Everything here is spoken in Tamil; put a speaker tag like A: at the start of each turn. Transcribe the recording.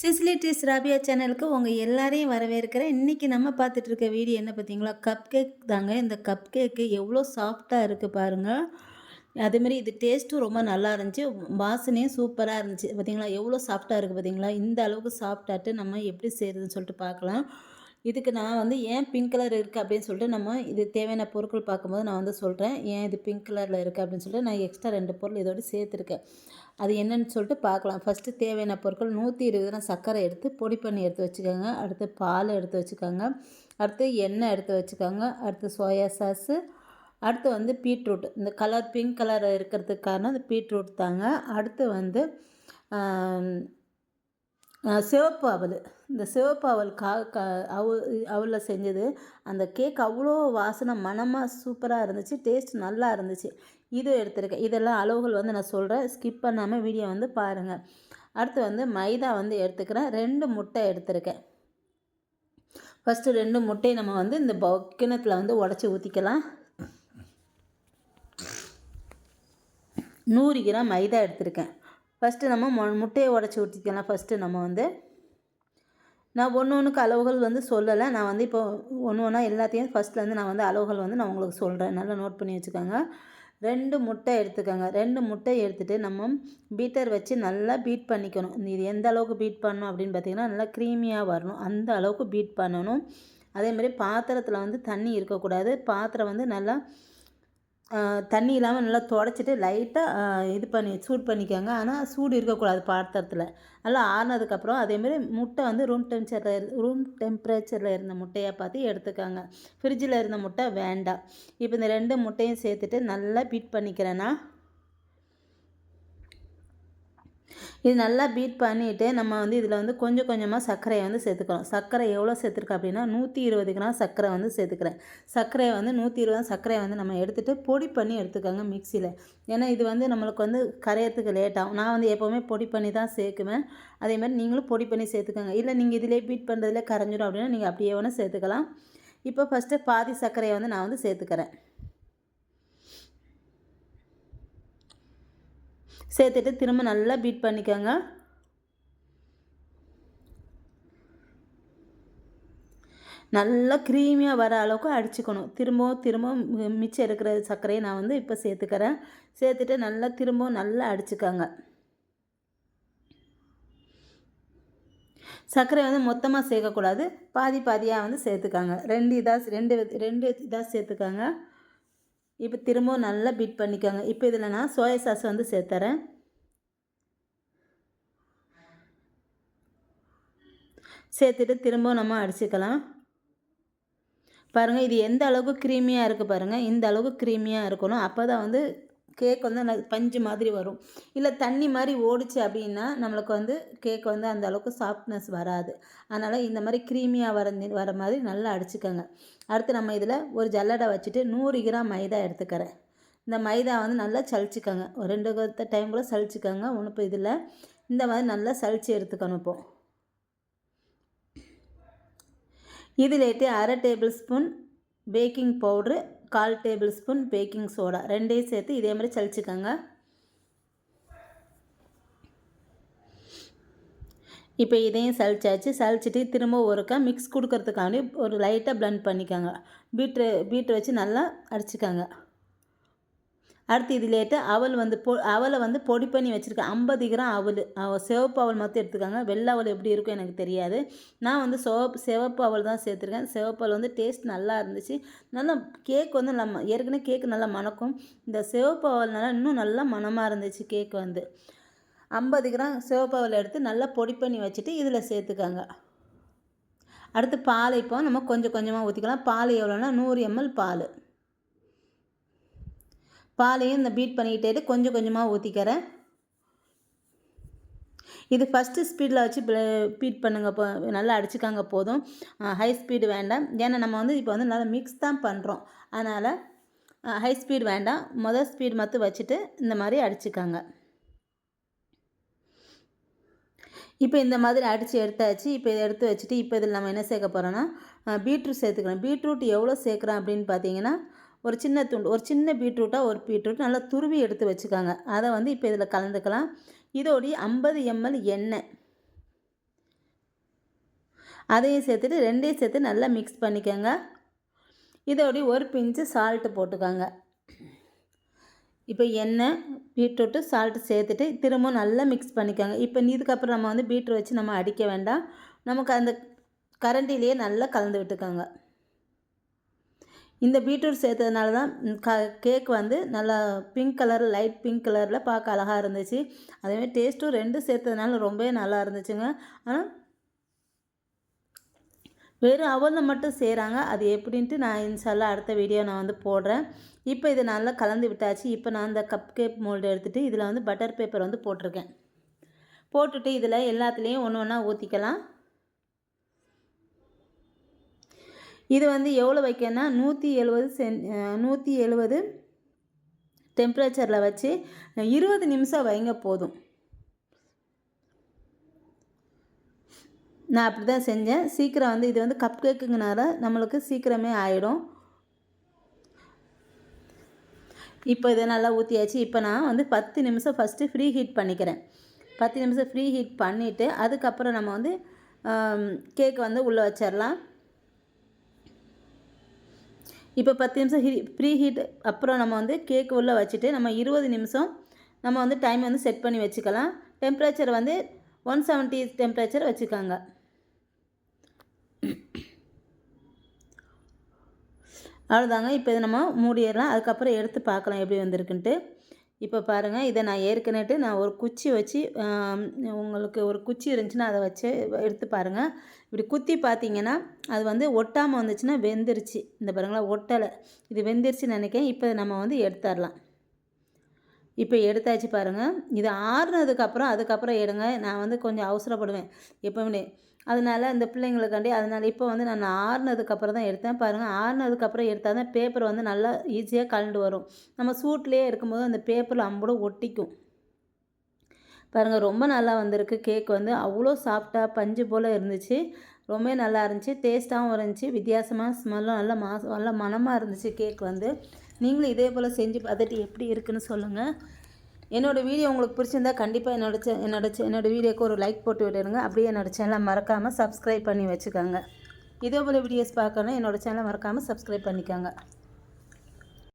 A: சிசிலிட்டிஸ் ராபியா சேனலுக்கு உங்கள் எல்லாரையும் வரவேற்கிறேன். இன்றைக்கி நம்ம பார்த்துட்ருக்க வீடியோ என்ன பார்த்தீங்களா? கப் கேக் தாங்க. இந்த கப் கேக்கு எவ்வளோ சாஃப்டாக இருக்குது பாருங்கள் அதேமாரி இது டேஸ்ட்டும் ரொம்ப நல்லா இருந்துச்சு. வாசனையும் சூப்பராக இருந்துச்சு. பார்த்தீங்களா? எவ்வளோ சாஃப்டாக இருக்குது பார்த்தீங்களா? இந்த அளவுக்கு சாஃப்டாட்டு நம்ம எப்படி செய்கிறதுன்னு சொல்லிட்டு பார்க்கலாம். இதுக்கு நான் வந்து ஏன் பிங்க் கலர் இருக்குது அப்படின்னு சொல்லிட்டு நம்ம இது தேவையான பொருட்கள் பார்க்கும்போது நான் வந்து சொல்கிறேன் ஏன் இது பிங்க் கலரில் இருக்குது அப்படின்னு சொல்லிட்டு நான் எக்ஸ்ட்ரா ரெண்டு பொருள் இதோடு சேர்த்துருக்கேன். அது என்னன்னு சொல்லிட்டு பார்க்கலாம். ஃபஸ்ட்டு தேவையான பொருட்கள் நூற்றி இருபது கிராம் சர்க்கரை எடுத்து பொடி பண்ணி எடுத்து வச்சுக்கோங்க. அடுத்து பால் எடுத்து வச்சுக்கோங்க. அடுத்து எண்ணெய் எடுத்து வச்சுக்கோங்க. அடுத்து சோயா சாஸு அடுத்து வந்து பீட்ரூட் இந்த கலர் பிங்க் கலர் இருக்கிறதுக்கு காரணம் இந்த பீட்ரூட் தாங்க. அடுத்து வந்து சிவப்பு அவல். இந்த சிவப்பு அவல் கா க அவ அவலில் செஞ்சது. அந்த கேக் அவ்வளோ வாசனை மணமாக சூப்பராக இருந்துச்சு. டேஸ்ட் நல்லா இருந்துச்சு. இது எடுத்திருக்கேன். இதெல்லாம் அளவுகள் வந்து நான் சொல்கிறேன் ஸ்கிப் பண்ணாமல் வீடியோ வந்து பாருங்கள் அடுத்து வந்து மைதா வந்து எடுத்துக்கிறேன். ரெண்டு முட்டை எடுத்திருக்கேன். ஃபஸ்ட்டு ரெண்டு முட்டையை நம்ம வந்து இந்த கிணத்தில் வந்து உடச்சி ஊற்றிக்கலாம் நூறு கிராம் மைதா எடுத்திருக்கேன். ஃபஸ்ட்டு நம்ம மொ முட்டையை உடச்சி ஊற்றிக்கலாம் ஃபஸ்ட்டு நம்ம வந்து நான் ஒன்று ஒன்றுக்கு அளவுகள் வந்து சொல்லலை. நான் வந்து இப்போ ஒன்று ஒன்றா எல்லாத்தையும் ஃபஸ்ட்லேருந்து நான் வந்து அளவுகள் வந்து நான் உங்களுக்கு சொல்கிறேன் நல்லா நோட் பண்ணி வச்சுக்கோங்க. ரெண்டு முட்டை எடுத்துக்கோங்க. ரெண்டு முட்டை எடுத்துகிட்டு நம்ம பீட்டர் வச்சு நல்லா பீட் பண்ணிக்கணும். இது எந்த அளவுக்கு பீட் பண்ணணும் அப்படின்னு பார்த்தீங்கன்னா நல்லா க்ரீமியாக வரணும். அந்த அளவுக்கு பீட் பண்ணணும். அதேமாதிரி பாத்திரத்தில் வந்து தண்ணி இருக்கக்கூடாது. பாத்திரம் வந்து நல்லா தண்ணி இல்லாமல் நல்லா தொடச்சிட்டு லைட்டாக இது பண்ணி சூடு பண்ணிக்கோங்க. ஆனால் சூடு இருக்கக்கூடாது பாத்திரத்தில். நல்லா ஆறினதுக்கப்புறம் அதேமாரி முட்டை வந்து ரூம் டெம்பரேச்சரில் ரூம் டெம்பரேச்சரில் இருந்த முட்டையாக பார்த்து எடுத்துக்காங்க. ஃப்ரிட்ஜில் இருந்த முட்டை வேண்டாம். இப்போ இந்த ரெண்டு முட்டையும் சேர்த்துட்டு நல்லா பீட் பண்ணிக்கிறேன்னா இது நல்லா பீட் பண்ணிவிட்டு நம்ம வந்து இதில் வந்து கொஞ்சம் கொஞ்சமாக சர்க்கரையை வந்து சேர்த்துக்கிறோம் சர்க்கரை எவ்வளோ சேர்த்துருக்கோம் அப்படின்னா நூற்றி இருபது கிராம் சர்க்கரை வந்து சேர்த்துக்கிறேன். சர்க்கரையை வந்து நூற்றி இருபது சர்க்கரையை வந்து நம்ம எடுத்துகிட்டு பொடி பண்ணி எடுத்துக்கோங்க மிக்சியில் ஏன்னா இது வந்து நம்மளுக்கு வந்து கரையிறதுக்கு லேட்டாகும் நான் வந்து எப்போவுமே பொடி பண்ணி தான் சேர்க்குவேன். அதே மாதிரி நீங்களும் பொடி பண்ணி சேர்த்துக்கோங்க. இல்லை நீங்கள் இதிலே பீட் பண்ணுறதுல கரைஞ்சிடும் அப்படின்னா நீங்கள் அப்படியே வேணால் சேர்த்துக்கலாம். இப்போ ஃபஸ்ட்டு பாதி சர்க்கரையை வந்து நான் வந்து சேர்த்துக்கிறேன். சேர்த்துட்டு திரும்ப நல்லா பீட் பண்ணிக்கோங்க. நல்லா க்ரீமியாக வர அளவுக்கு அடிச்சுக்கணும். திரும்பவும் திரும்பவும் மிச்சம் இருக்கிற சர்க்கரையை நான் வந்து இப்போ சேர்த்துக்கிறேன். சேர்த்துட்டு நல்லா திரும்பவும் நல்லா அடிச்சுக்காங்க. சர்க்கரை வந்து மொத்தமாக சேர்க்கக்கூடாது. பாதி பாதியாக வந்து சேர்த்துக்காங்க. ரெண்டு இதாக ரெண்டு ரெண்டு இதாக சேர்த்துக்காங்க. இப்போ திரும்பவும் நல்லா பீட் பண்ணிக்கோங்க. இப்போ இதில் நான் சோயா சாஸ் வந்து சேர்த்துறேன். சேர்த்துட்டு திரும்பவும் நம்ம அடிச்சுக்கலாம். பாருங்கள் இது எந்த அளவுக்கு க்ரீமியாக இருக்குது பாருங்கள் இந்த அளவுக்கு க்ரீமியாக இருக்கணும். அப்போ தான் வந்து கேக் வந்து பஞ்சு மாதிரி வரும். இல்லை தண்ணி மாதிரி ஓடிச்சு அப்படின்னா நம்மளுக்கு வந்து கேக் வந்து அந்த அளவுக்கு சாஃப்ட்னஸ் வராது. அதனால் இந்த மாதிரி க்ரீமியாக வர வர மாதிரி நல்லா அடிச்சுக்கோங்க. அடுத்து நம்ம இதில் ஒரு ஜல்லடை வச்சுட்டு நூறு கிராம் மைதா எடுத்துக்கிறேன். இந்த மைதா வந்து நல்லா சளிச்சிக்கோங்க. ஒரு ரெண்டு டைம் கூட சளிச்சிக்கோங்க. ஒன்று இப்போ இதில் இந்த மாதிரி நல்லா சளிச்சு எடுத்துக்கணும் இப்போ. இதிலேட்டு அரை டேபிள் ஸ்பூன் பேக்கிங் பவுட்ரு கால் டேபிள் ஸ்பூன் பேக்கிங் சோடா ரெண்டையும் சேர்த்து இதே மாதிரி சளிச்சுக்கோங்க இப்போ இதையும் சளிச்சாச்சு சளிச்சிட்டு திரும்ப ஒருக்கா மிக்ஸ் கொடுக்கறதுக்காண்டி ஒரு லைட்டாக ப்ளண்ட் பண்ணிக்கோங்க. பீட்ரு பீட்ரு வச்சு நல்லா அடிச்சுக்கோங்க. அடுத்து இதுலேட்டு அவல் வந்து பொ அவலை வந்து பொடி பண்ணி வச்சுருக்கேன் ஐம்பது கிராம் அவல். சிவப்பு அவல் மட்டும் எடுத்துக்காங்க. வெள்ளை அவல் எப்படி இருக்கும் எனக்கு தெரியாது. நான் வந்து சிவப்பு சிவப்பு அவல் தான் சேர்த்துருக்கேன். சிவப்பு அவல் வந்து டேஸ்ட் நல்லா இருந்துச்சு. நல்லா கேக் வந்து நம்ம ஏற்கனவே கேக் நல்லா மணக்கும். இந்த சிவப்பு அவல்னால இன்னும் நல்லா மணமாக இருந்துச்சு கேக் வந்து. ஐம்பது கிராம் சிவப்பு அவல் எடுத்து நல்லா பொடி பண்ணி வச்சுட்டு இதில் சேர்த்துக்கோங்க. அடுத்து பாலை இப்போ நம்ம கொஞ்சம் கொஞ்சமாக ஊற்றிக்கலாம் பால் எவ்வளோன்னா நூறு எம்எல் பால். பாலையும் இந்த பீட் பண்ணிக்கிட்டே கொஞ்சம் கொஞ்சமாக ஊற்றிக்கிறேன் இது ஃபஸ்ட்டு ஸ்பீடில் வச்சு பீட் பண்ணுங்க இப்போ நல்லா அடிச்சுக்காங்க போதும். ஹை ஸ்பீடு வேண்டாம். ஏன்னா நம்ம வந்து இப்போ வந்து நல்லா மிக்ஸ் தான் பண்ணுறோம் அதனால் ஹை ஸ்பீடு வேண்டாம். மொதல் ஸ்பீடு மட்டும் வச்சுட்டு இந்த மாதிரி அடிச்சுக்காங்க. இப்போ இந்த மாதிரி அடித்து எடுத்தாச்சு. இப்போ இதை எடுத்து வச்சுட்டு இப்போ இதில் நம்ம என்ன சேர்க்க போகிறோன்னா பீட்ரூட் சேர்த்துக்கிறோம். பீட்ரூட் எவ்வளோ சேர்க்குறோம் அப்படின்னு பார்த்தீங்கன்னா ஒரு சின்ன துண்டு ஒரு சின்ன பீட்ரூட்டாக ஒரு பீட்ரூட் நல்லா துருவி எடுத்து வச்சுக்காங்க. அதை வந்து இப்போ இதில் கலந்துக்கலாம். இதோடைய ஐம்பது எம்எல் எண்ணெய். அதையும் சேர்த்துட்டு ரெண்டையும் சேர்த்து நல்லா மிக்ஸ் பண்ணிக்கோங்க. இதோடய ஒரு பிஞ்சு சால்ட்டு போட்டுக்கோங்க. இப்போ எண்ணெய் பீட்ரூட்டு சால்ட்டு சேர்த்துட்டு திரும்ப நல்லா மிக்ஸ் பண்ணிக்கோங்க. இப்போ இதுக்கப்புறம் நம்ம வந்து பீட்ரு வச்சு நம்ம அடிக்க வேண்டாம். நமக்கு அந்த கரண்டிலேயே நல்லா கலந்து விட்டுக்கோங்க. இந்த பீட்ரூட் சேர்த்ததுனால தான் க கேக் வந்து நல்லா பிங்க் கலர் லைட் பிங்க் கலரில் பார்க்க அழகாக இருந்துச்சு. அதேமாதிரி டேஸ்ட்டும் ரெண்டும் சேர்த்ததுனால ரொம்பவே நல்லா இருந்துச்சுங்க. ஆனால் வெறும் அவலில் மட்டும் செய்கிறாங்க அது எப்படின்ட்டு நான் இன்ஷால்லாம் அடுத்த வீடியோ நான் வந்து போடுறேன். இப்போ இதை நல்லா கலந்து விட்டாச்சு. இப்போ நான் அந்த கப் கேக் மோல்டு எடுத்துகிட்டு இதில் வந்து பட்டர் பேப்பர் வந்து போட்டிருக்கேன். போட்டுட்டு இதில் எல்லாத்துலேயும் ஒன்று ஒன்றா ஊற்றிக்கலாம் இது வந்து எவ்வளோ வைக்கணும்னா நூற்றி எழுபது சென் நூற்றி எழுபது டெம்பரேச்சரில் வச்சு இருபது நிமிஷம் வைங்க போதும். நான் அப்படி தான் செஞ்சேன். சீக்கிரம் வந்து இது வந்து கப் கேக்குங்கனால நம்மளுக்கு சீக்கிரமே ஆகிடும் இப்போ இதை நல்லா ஊற்றியாச்சு இப்போ நான் வந்து பத்து நிமிஷம் ஃபஸ்ட்டு ஃப்ரீ ஹீட் பண்ணிக்கிறேன். பத்து நிமிஷம் ஃப்ரீ ஹீட் பண்ணிவிட்டு அதுக்கப்புறம் நம்ம வந்து கேக் வந்து உள்ளே வச்சிடலாம் இப்போ பத்து நிமிஷம் ஹீ ப்ரீ ஹீட் அப்புறம் நம்ம வந்து கேக் உள்ளே வச்சுட்டு நம்ம இருபது நிமிஷம் நம்ம வந்து டைம் வந்து செட் பண்ணி வச்சுக்கலாம். டெம்பரேச்சர் வந்து ஒன் செவன்ட்டி டெம்பரேச்சர் வச்சுக்காங்க. அவ்வளோதாங்க இப்போ இதை நம்ம மூடிடலாம். அதுக்கப்புறம் எடுத்து பார்க்கலாம் எப்படி வந்திருக்குன்ட்டு. இப்போ பாருங்கள் இதை நான் ஏற்கனவே நான் ஒரு குச்சி வச்சு உங்களுக்கு ஒரு குச்சி இருந்துச்சுன்னா அதை வச்சு எடுத்து பாருங்கள் இப்படி குத்தி பார்த்தீங்கன்னா அது வந்து ஒட்டாமல் வந்துச்சுன்னா வெந்துருச்சு. இந்த பாருங்களா ஒட்டலை. இது வெந்துருச்சுன்னு நினைக்கிறேன். இப்போ நம்ம வந்து எடுத்துடலாம். இப்போ எடுத்தாச்சு பாருங்கள் இது ஆறுனதுக்கப்புறம் அதுக்கப்புறம் எடுங்க. நான் வந்து கொஞ்சம் அவசரப்படுவேன் எப்போவுமே. அதனால் இந்த பிள்ளைங்களுக்காண்டி அதனால் இப்போ வந்து நான் ஆறுனதுக்கப்புறம் தான் எடுத்தேன். பாருங்கள் ஆறுனதுக்கப்புறம் எடுத்தால் தான் பேப்பர் வந்து நல்லா ஈஸியாக கலண்டு வரும். நம்ம சூட்லேயே இருக்கும்போது அந்த பேப்பரில் அம்பூட ஒட்டிக்கும். பாருங்கள் ரொம்ப நல்லா வந்திருக்கு. கேக் வந்து அவ்வளோ சாஃப்டாக பஞ்சு போல் இருந்துச்சு. ரொம்ப நல்லா இருந்துச்சு. டேஸ்ட்டாகவும் இருந்துச்சு. வித்தியாசமாக ஸ்மெல்லும் நல்லா மா நல்லா மனமாக இருந்துச்சு கேக் வந்து. நீங்களும் இதே போல் செஞ்சு பார்த்துட்டு எப்படி இருக்குன்னு சொல்லுங்கள் என்னோடய வீடியோ உங்களுக்கு பிடிச்சிருந்தா கண்டிப்பாக என்னோட என்னோட என்னோடய வீடியோக்கு ஒரு லைக் போட்டு விடுங்க அப்படியே என்னோடய சேனலை மறக்காமல் சப்ஸ்கிரைப் பண்ணி வச்சுக்கோங்க. இதே போல் வீடியோஸ் பார்க்கணும் என்னோடய சேனலை மறக்காமல் சப்ஸ்கிரைப் பண்ணிக்கோங்க.